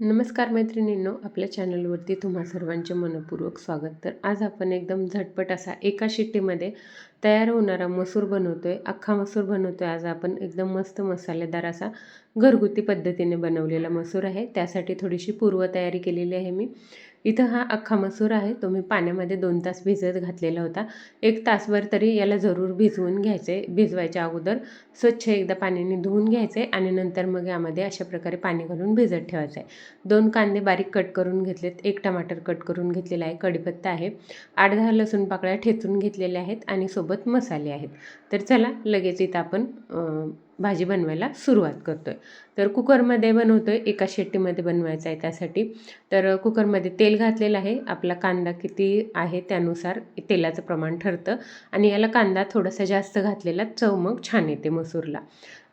नमस्कार मैत्रिणींनो आपल्या चॅनलवरती तुम्हा सर्वांचे मनपूर्वक स्वागत. तर आज आपण एकदम झटपट असा एका शिट्टीमध्ये तयार होणारा मसूर बनवतो आहे अख्खा मसूर बनवतो आहे आज आपण एकदम मस्त मसालेदार असा घरगुती पद्धतीने बनवलेला मसूर आहे. त्यासाठी थोडीशी पूर्वतयारी केलेली आहे मी. इथं हा अख्खा मसूर आहे. तो मी पाण्यामध्ये दोन तास भिजत घातलेला होता. एक तासभर तरी याला जरूर भिजवून घ्यायचे भिजवायच्या अगोदर. स्वच्छ एकदा पाण्याने धुवून घ्यायचे आणि नंतर मग यामध्ये अशा प्रकारे पाणी घालून भिजत ठेवायचं. आहे दोन कांदे बारीक कट करून घेतलेत. एक टमाटर कट करून घेतलेला आहे. कढीपत्ता आहे. आठ दहा लसूण पाकळ्या ठेचून घेतलेल्या आहेत आणि सोबत मसाले आहेत. तर चला लगेच इथं आपण भाजी बनवायला सुरुवात करतो आहे तर कुकरमध्ये बनवतो आहे एका शेट्टीमध्ये बनवायचं आहे त्यासाठी. तर कुकरमध्ये तेल घातलेलं आहे. आपला कांदा किती आहे त्यानुसार तेलाचं प्रमाण ठरतं. आणि याला कांदा थोडासा जास्त घातलेला चव मग छान येते मसूरला.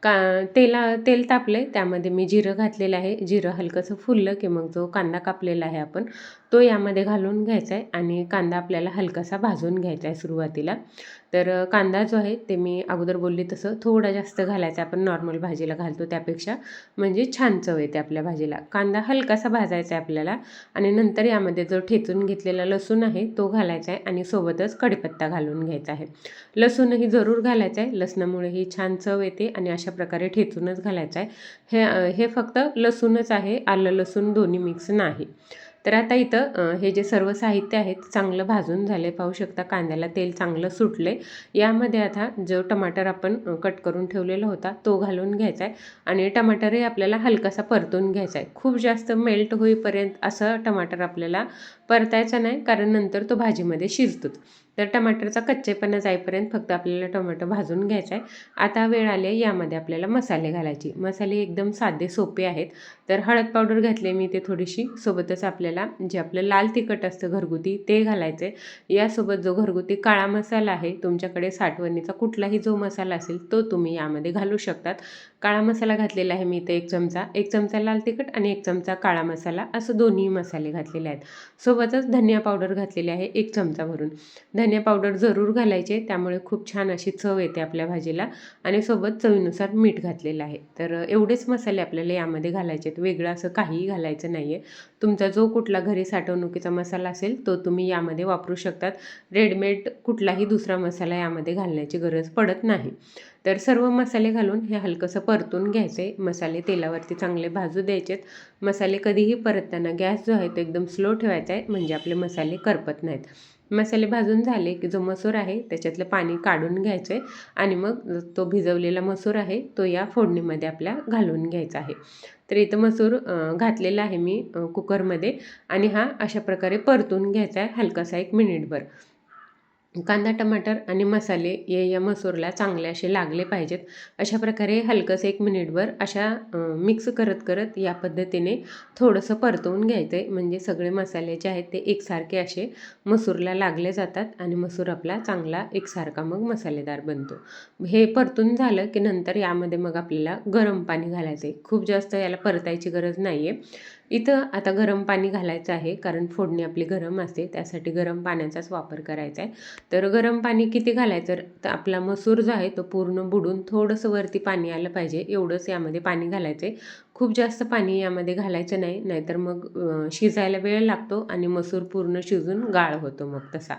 का तेला तेल तापलं आहे त्यामध्ये मी जिरं घातलेलं आहे. जिरं हलकंसं फुललं की मग जो कांदा कापलेला आहे आपण तो यामध्ये घालून घ्यायचा आहे आणि कांदा आपल्याला हलकासा भाजून घ्यायचा आहे सुरुवातीला. तर कांदा जो आहे ते मी अगोदर बोलली तसं थोडा जास्त घालायचा आपण नॉर्मल भाजीला घालतो त्यापेक्षा म्हणजे छान चव येते आपल्या भाजीला. कांदा हलकासा भाजायचा आहे आपल्याला आणि नंतर यामध्ये जो ठेचून घेतलेला लसूण आहे तो घालायचा आहे आणि सोबतच कढीपत्ता घालून घ्यायचा आहे. लसूणही जरूर घालायचं आहे लसणामुळे ही छान चव येते आणि अशा प्रकारे ठेचूनच घालायचं आहे. हे हे फक्त लसूणच आहे. आलं लसूण दोन्ही मिक्स नाही. तर आता इथं हे जे सर्व साहित्य आहेत चांगलं भाजून झाले. पाहू शकता कांद्याला तेल चांगलं सुटले. यामध्ये आता जो टमाटर आपण कट करून ठेवलेला होता तो घालून घ्यायचा आहे. आणि टमाटरही आपल्याला हलकासा परतून घ्यायचा आहे. खूप जास्त मेल्ट होईपर्यंत असं टमाटर आपल्याला परतायचा नाही कारण नंतर तो भाजीमध्ये शिजतोच तर टमाटरचा कच्चेपणा जाईपर्यंत फक्त आपल्याला टोमॅटो भाजून घ्यायचा आहे आता वेळ आली यामध्ये आपल्याला मसाले घालायचे. मसाले एकदम साधे सोपे आहेत. तर हळद पावडर घातले मी ते थोडीशी. सोबतच आपल्याला जे आपलं लाल तिखट असतं घरगुती ते घालायचे यासोबत जो घरगुती काळा मसाला आहे तुमच्याकडे साठवणीचा कुठलाही जो मसाला असेल तो तुम्ही यामध्ये घालू शकतात. काळा मसाला घातलेला आहे मी इथे एक चमचा. एक चमचा लाल तिखट आणि एक चमचा काळा मसाला. असं दोन्ही मसाले घातलेले आहेत. सोबतच धनिया पावडर घातलेली आहे एक चमचा भरून. धनिया पावडर जरूर घालायचे त्यामुळे खूप छान अशी चव येते आपल्या भाजीला. आणि सोबत चवीनुसार मीठ घातलेलं आहे. तर एवढेच मसाले आपल्याला यामध्ये घालायचे आहेत. वेगळं असं काहीही घालायचं नाही आहे तुमचा जो कुठला घरी साठवणुकीचा मसाला असेल तो तुम्ही यामध्ये वापरू शकतात. रेडमेड कुठलाही दुसरा मसाला यामध्ये घालण्याची गरज पडत नाही. तर सर्व मसाले घालून हे हलकंसं परतून घ्यायचे. मसाले तेलावरती चांगले भाजू द्यायचेत. मसाले कधीही परतताना गॅस जो आहे तो एकदम स्लो ठेवायचा आहे म्हणजे आपले मसाले करपत नाहीत. मसाले भाजून झाले की जो मसूर आहे त्याच्यातलं पाणी काढून घ्यायचं आहे आणि मग तो भिजवलेला मसूर आहे तो या फोडणीमध्ये आपल्या घालून घ्यायचा आहे. तर इथं मसूर घातलेला आहे मी कुकरमध्ये आणि हा अशा प्रकारे परतून घ्यायचा आहे हलकासा एक मिनिटभर. कांदा टमाटर आणि मसाले हे या मसूरला चांगले असे लागले पाहिजेत. अशा प्रकारे हलकंसं एक मिनिटभर अशा मिक्स करत करत या पद्धतीने थोडंसं परतवून घ्यायचं आहे म्हणजे सगळे मसाले जे आहेत ते एकसारखे असे मसूरला लागले जातात आणि मसूर आपला चांगला एकसारखा मग मसालेदार बनतो. हे परतून झालं की नंतर यामध्ये मग आपल्याला गरम पाणी घालायचं आहे खूप जास्त याला परतायची गरज नाही आहे इथं आता गरम पाणी घालायचं आहे कारण फोडणी आपली गरम असते त्यासाठी गरम पाण्याचाच वापर करायचा आहे. तर गरम पाणी किती घालायचं? तर आपला मसूर जो आहे तो पूर्ण बुडून थोडंसं वरती पाणी आलं पाहिजे एवढंच यामध्ये पाणी घालायचं आहे खूप जास्त पाणी यामध्ये घालायचं नाही नाहीतर मग शिजायला वेळ लागतो आणि मसूर पूर्ण शिजून गाळ होतो मग तसा.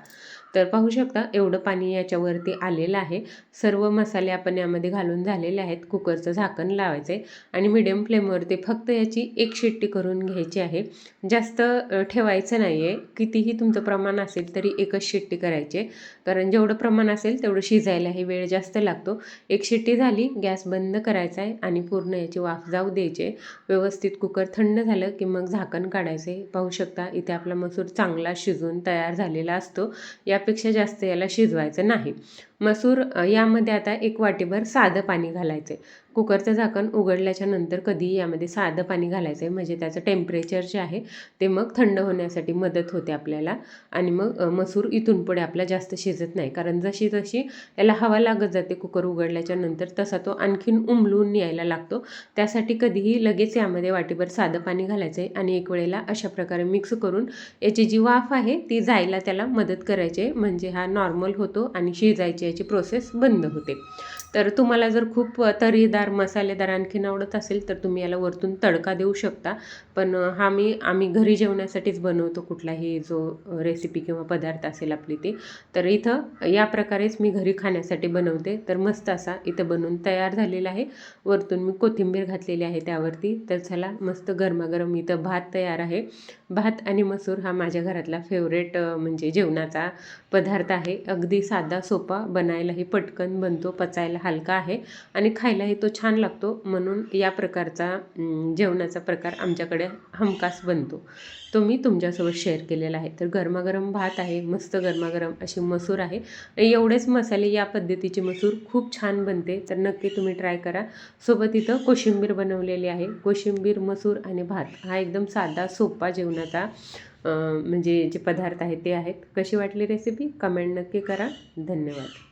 तर पाहू शकता एवढं पाणी याच्यावरती आलेलं आहे. सर्व मसाले आपण यामध्ये घालून झालेले आहेत. कुकरचं झाकण लावायचं आहे आणि मिडियम फ्लेमवरती फक्त याची एक शिट्टी करून घ्यायची आहे. जास्त ठेवायचं नाही आहे कितीही तुमचं प्रमाण असेल तरी एकच शिट्टी करायची आहे. कारण जेवढं प्रमाण असेल तेवढं शिजायला हे वेळ जास्त लागतो. एक शिट्टी झाली गॅस बंद करायचा आहे आणि पूर्ण याची वाफ जाऊ द्यायचे व्यवस्थित कुकर थंड झालं की मग झाकण काढायचे पाहू शकता इथे आपला मसूर चांगला शिजून तयार झालेला असतो. यापेक्षा जास्त याला शिजवायचं नाही. मसूर यामध्ये आता एक वाटीभर साधं पाणी घालायचं आहे कुकरचं झाकण उघडल्याच्या नंतर कधीही यामध्ये साधं पाणी घालायचं आहे म्हणजे त्याचं टेम्परेचर जे आहे ते मग थंड होण्यासाठी मदत होते आपल्याला. आणि मग मसूर इथून पुढे आपला जास्त शिजत नाही. कारण जशी जशी त्याला हवा लागत जाते कुकर उघडल्याच्या नंतर तसा तो आणखीन उमलून यायला लागतो. त्यासाठी कधीही लगेच यामध्ये वाटीभर साधं पाणी घालायचं आहे आणि एक वेळेला अशा प्रकारे मिक्स करून याची जी वाफ आहे ती जायला त्याला मदत करायची आहे. म्हणजे हा नॉर्मल होतो आणि शिजायचे म्हणजे याची प्रोसेस बंद होते. तर तुम्हाला जर खूप तरीदार मसालेदार आणखीन आवडत असेल तर तुम्ही याला वरतून तडका देऊ शकता. पण हा मी आम्ही घरी जेवण्यासाठीच बनवतो कुठलाही जो रेसिपी किंवा पदार्थ असेल आपली ते. तर इथं या प्रकारेच मी घरी खाण्यासाठी बनवते. तर मस्त असा इथं बनवून तयार झालेला आहे. वरतून मी कोथिंबीर घातलेली आहे त्यावरती. तर चला मस्त गरमागरम इथं भात तयार आहे. भात आणि मसूर हा माझ्या घरातला फेवरेट म्हणजे जेवणाचा पदार्थ आहे. अगदी साधा सोपा बनायलाही पटकन बनतो पचायला हलका आहे आणि खायलाही तो छान लागतो. म्हणून या प्रकारचा जेवणाचा प्रकार आमच्याकडे हमखास बनतो. तो मी तुमच्यासोबत शेअर केलेला आहे. तर गरमागरम भात आहे मस्त गरमागरम अशी मसूर आहे. एवढेच मसाले या पद्धतीची मसूर खूप छान बनते. तर नक्की तुम्ही ट्राय करा. सोबत इथं कोशिंबीर बनवलेली आहे. कोशिंबीर मसूर आणि भात. हा एकदम साधा सोपा जेवणाचा म्हणजे जे पदार्थ आहेत ते आहेत. कशी वाटली रेसिपी कमेंट नक्की करा. धन्यवाद.